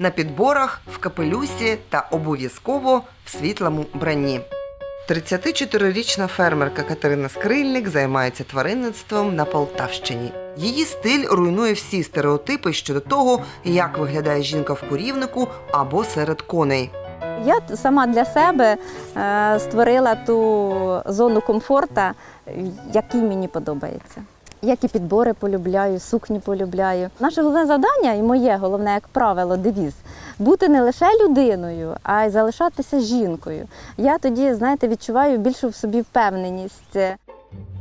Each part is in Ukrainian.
на підборах, в капелюсі та обов'язково в світлому бранні. 34-річна фермерка Катерина Скрильник займається тваринництвом на Полтавщині. Її стиль руйнує всі стереотипи щодо того, як виглядає жінка в курівнику або серед коней. Я сама для себе е, створила ту зону комфорту, який мені подобається. Які підбори полюбляю, сукні полюбляю. Наше головне завдання і моє головне, як правило, девіз бути не лише людиною, а й залишатися жінкою. Я тоді, знаєте, відчуваю більшу в собі впевненість.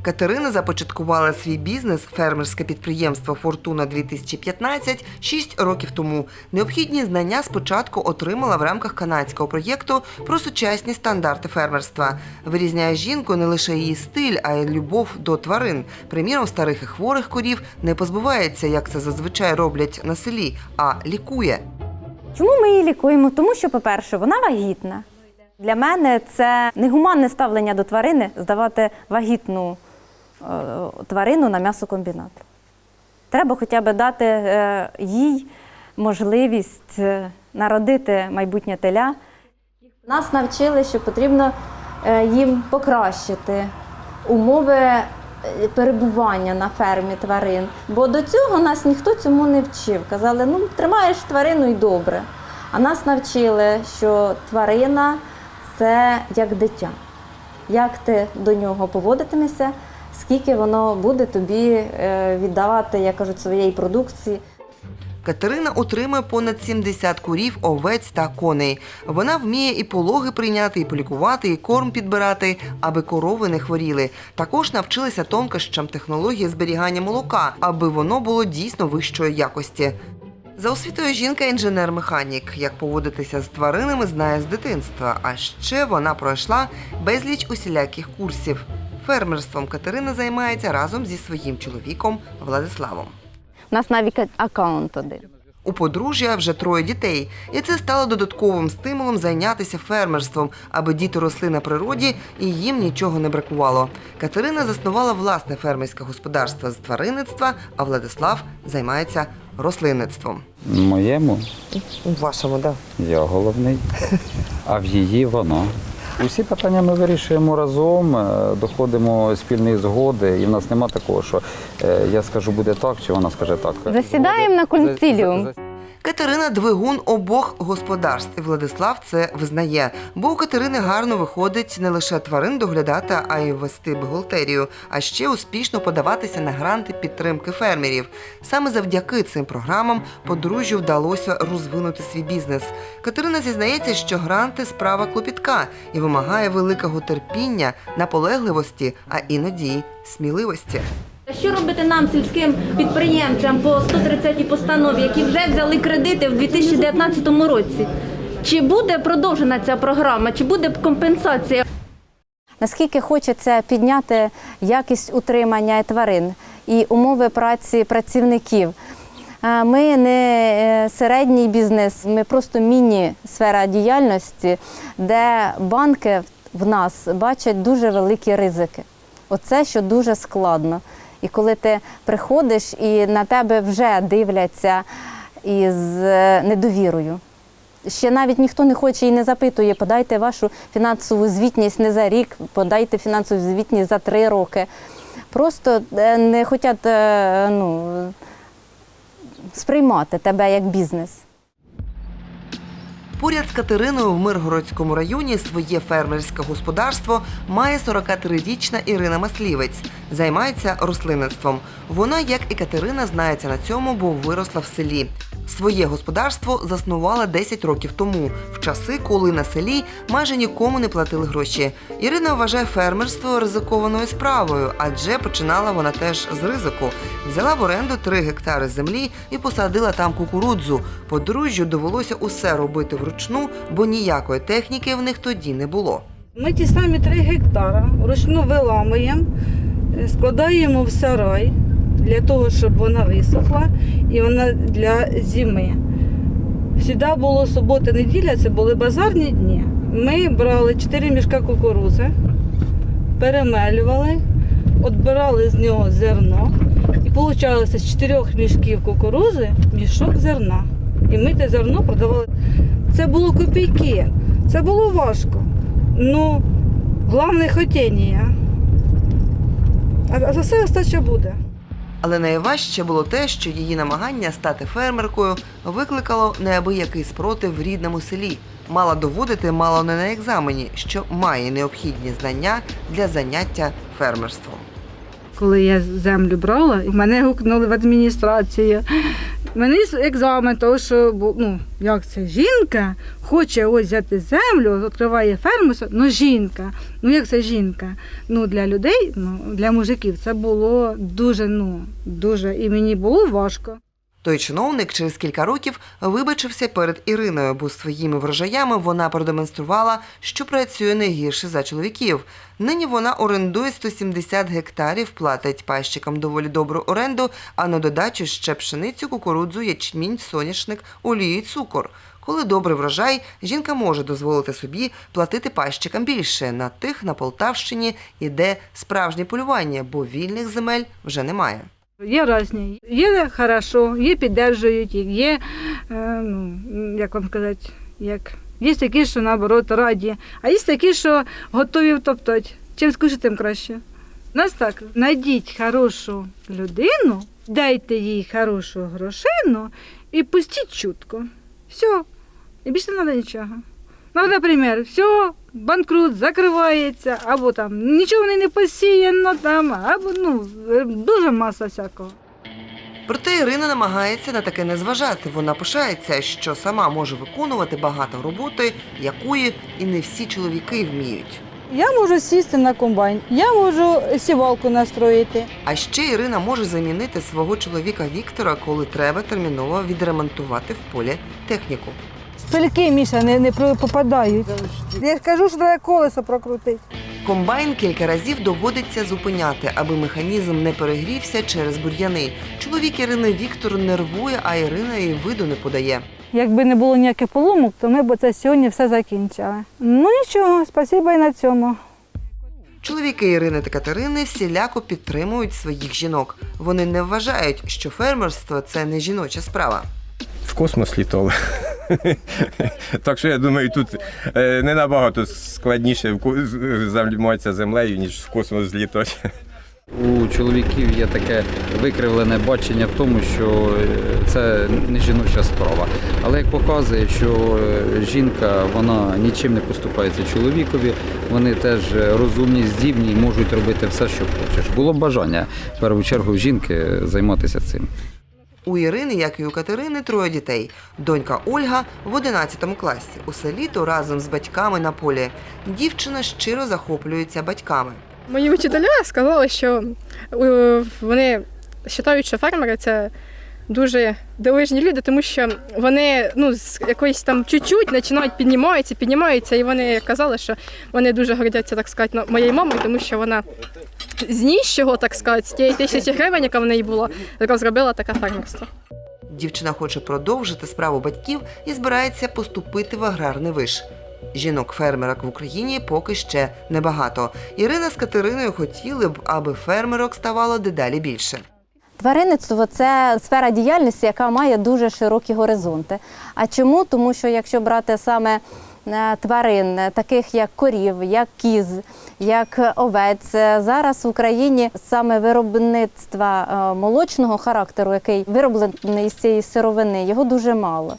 Катерина започаткувала свій бізнес фермерське підприємство Фортуна 2015 6 років тому. Необхідні знання спочатку отримала в рамках канадського проєкту про сучасні стандарти фермерства. Вирізняє жінку не лише її стиль, а й любов до тварин. Приміром, старих і хворих корів не позбувається, як це зазвичай роблять на селі, а лікує. Чому ми її лікуємо? Тому що, по-перше, вона вагітна. Для мене це негуманне ставлення до тварини здавати вагітну е, тварину на м'ясокомбінат. Треба хоча б дати е, їй можливість е, народити майбутнє теля. Нас навчили, що потрібно їм покращити умови перебування на фермі тварин. Бо до цього нас ніхто цьому не вчив. Казали, ну тримаєш тварину і добре. А нас навчили, що тварина це як дитя. Як ти до нього поводитимешся, скільки воно буде тобі е, віддавати, як кажуть, своєї продукції. Катерина отримує понад 70 курів, овець та коней. Вона вміє і пологи прийняти, і полікувати, і корм підбирати, аби корови не хворіли. Також навчилася тонкощам технології зберігання молока, аби воно було дійсно вищої якості. За освітою жінка інженер-механік. Як поводитися з тваринами, знає з дитинства. А ще вона пройшла безліч усіляких курсів. Фермерством Катерина займається разом зі своїм чоловіком Владиславом. У нас навіть аккаунт один. У подружжя вже троє дітей, і це стало додатковим стимулом зайнятися фермерством, аби діти росли на природі і їм нічого не бракувало. Катерина заснувала власне фермерське господарство з тваринництва, а Владислав займається рослинництвом. Моєму У вашому, да. я головний, а в її вона. Усі питання ми вирішуємо разом, е, доходимо спільної згоди, і в нас нема такого, що е, я скажу буде так, чи вона скаже так. Засідаємо на консиліум. Катерина двигун обох господарств, Владислав це визнає. Бо у Катерини гарно виходить не лише тварин доглядати, а й вести бухгалтерію, а ще успішно подаватися на гранти підтримки фермерів. Саме завдяки цим програмам подружжю вдалося розвинути свій бізнес. Катерина зізнається, що гранти справа клопітка і вимагає великого терпіння, наполегливості, а іноді сміливості. Що робити нам, сільським підприємцям по 130 постанові, які вже взяли кредити в 2019 році? Чи буде продовжена ця програма, чи буде компенсація? Наскільки хочеться підняти якість утримання тварин і умови праці працівників. Е, Ми не е, середній бізнес, ми просто міні-сфера діяльності, де банки в нас бачать дуже великі ризики. Оце що дуже складно. І коли ти приходиш і на тебе вже дивляться із е, недовірою. Ще навіть ніхто не хоче і не запитує, подайте вашу фінансову звітність не за рік, подайте фінансову звітність за три роки. Просто е, не хочуть е, ну, сприймати тебе як бізнес. Поряд з Катериною в Миргородському районі своє фермерське господарство має 43-річна Ірина Маслівець. Займається рослинництвом. Вона, як і Катерина, знається на цьому, бо виросла в селі. Своє господарство заснувала 10 років тому, в часи, коли на селі майже нікому не платили гроші. Ірина вважає фермерство ризикованою справою, адже починала вона теж з ризику. Взяла в оренду 3 гектари землі і посадила там кукурудзу. Подружжю довелося усе робити вручну, бо ніякої техніки в них тоді не було. Ми ті самі 3 гектара вручну виламуємо, е, складаємо в сарай для того, щоб вона висохла і вона для зими. Всіда було субота, неділя, це були базарні дні. Ми брали 4 мішка кукурузи, перемелювали, відбирали з нього зерно. І виходилося з 4 мішків кукурузи мішок зерна. І ми те зерно продавали. Це було копійки, це було важко. Ну, головне хотіння. А за все остача буде. Але найважче було те, що її намагання стати фермеркою викликало неабиякий спротив в рідному селі. Мала доводити мало не на екзамені, що має необхідні знання для заняття фермерством. Коли я землю брала, мене гукнули в адміністрацію. Мені екзамен, того, що ну, як це жінка хоче ось взяти землю, відкриває ферму, ну жінка. Ну як це жінка? Ну для людей, ну для мужиків це було дуже, ну дуже і мені було важко. Той чиновник через кілька років вибачився перед Іриною, бо своїми врожаями вона продемонструвала, що працює не гірше за чоловіків. Нині вона орендує 170 гектарів, платить пащикам доволі добру оренду, а на додачу ще пшеницю, кукурудзу, ячмінь, соняшник, олію і цукор. Коли добрий врожай, жінка може дозволити собі платити пащикам більше. На тих на Полтавщині іде справжнє полювання, бо вільних земель вже немає. Є різні. Є хорошо, є піддержують, їх, є, е, ну, як вам сказати, як. Є такі, що наоборот раді, а є такі, що готові втоптати. Чим скажи, тим краще. У нас так, знайдіть хорошу людину, дайте їй хорошу грошину і пустіть чутко. Все. І більше не треба нічого. Ну, наприклад, все, банкрут закривається, або там нічого не посіяно там, або ну, дуже маса всякого. Проте Ірина намагається на таке не зважати. Вона пишається, що сама може виконувати багато роботи, якої і не всі чоловіки вміють. Я можу сісти на комбайн, я можу сівалку настроїти. А ще Ірина може замінити свого чоловіка Віктора, коли треба терміново відремонтувати в полі техніку. Пильки, Міша, не, не про- попадають. Я ж кажу, що треба колесо прокрутити. Комбайн кілька разів доводиться зупиняти, аби механізм не перегрівся через бур'яни. Чоловік Ірини Віктор нервує, а Ірина і виду не подає. Якби не було ніяких поломок, то ми б це сьогодні все закінчили. Ну нічого, спасибо і на цьому. Чоловіки Ірини та Катерини всіляко підтримують своїх жінок. Вони не вважають, що фермерство це не жіноча справа. в космос літали. так що я думаю, тут е, не набагато складніше з- займатися землею, ніж в космос злітати. У чоловіків є таке викривлене бачення в тому, що е, це не жіноча справа. Але як показує, що е, жінка вона нічим не поступається чоловікові, вони теж е, розумні, здібні і можуть робити все, що хочеш. Було б бажання в першу чергу жінки займатися цим. У Ірини, як і у Катерини, троє дітей. Донька Ольга в 11 класі. Усе літо разом з батьками на полі. Дівчина щиро захоплюється батьками. Мої вчителя сказали, що е, вони вважають, що фермери це дуже дивижні люди, тому що вони ну, з якоїсь там чуть-чуть починають піднімаються, піднімаються, і вони казали, що вони дуже гордяться, так сказати, моєю мамою, тому що вона з ніщого, так сказати, з тієї тисячі гривень, яка в неї була, розробила таке фермерство. Дівчина хоче продовжити справу батьків і збирається поступити в аграрний виш. Жінок-фермерок в Україні поки ще небагато. Ірина з Катериною хотіли б, аби фермерок ставало дедалі більше. Тваринництво це сфера діяльності, яка має дуже широкі горизонти. А чому? Тому що якщо брати саме тварин, е, таких як корів, як кіз, як овець, е, зараз в Україні саме виробництва е, молочного характеру, який вироблений із цієї сировини, його дуже мало.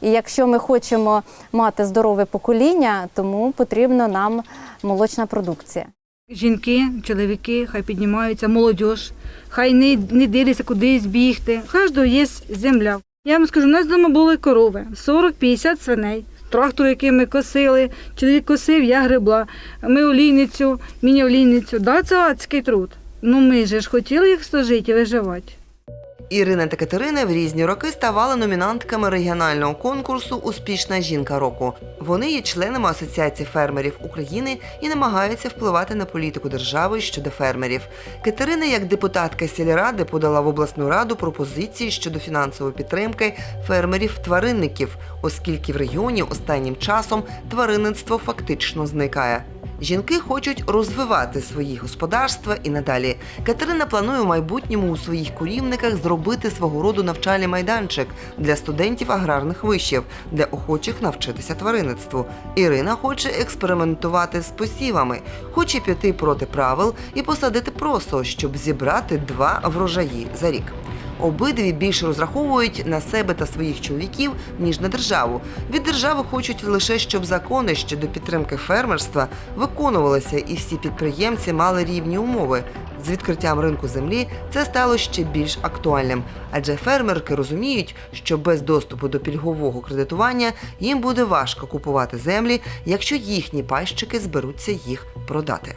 І якщо ми хочемо мати здорове покоління, тому потрібна нам молочна продукція. Жінки, чоловіки, хай піднімаються, молодь, хай не, не дивляться кудись бігти. Кожного є земля. Я вам скажу, у нас вдома були корови, 40-50 свиней. Трактор, який ми косили, чоловік косив, я гребла. Ми олійницю, мені олійницю. Да, це адський труд. Ну ми же ж хотіли їх служити і виживати. Ірина та Катерина в різні роки ставали номінантками регіонального конкурсу Успішна жінка року. Вони є членами Асоціації фермерів України і намагаються впливати на політику держави щодо фермерів. Катерина, як депутатка сільради, подала в обласну раду пропозиції щодо фінансової підтримки фермерів-тваринників, оскільки в регіоні останнім часом тваринництво фактично зникає. Жінки хочуть розвивати свої господарства і надалі. Катерина планує в майбутньому у своїх курівниках зробити свого роду навчальний майданчик для студентів аграрних вишів, для охочих навчитися тваринництву. Ірина хоче експериментувати з посівами, хоче піти проти правил і посадити просо, щоб зібрати два врожаї за рік. Обидві більше розраховують на себе та своїх чоловіків, ніж на державу. Від держави хочуть лише, щоб закони щодо підтримки фермерства виконувалися і всі підприємці мали рівні умови. З відкриттям ринку землі це стало ще більш актуальним, адже фермерки розуміють, що без доступу до пільгового кредитування їм буде важко купувати землі, якщо їхні пайщики зберуться їх продати.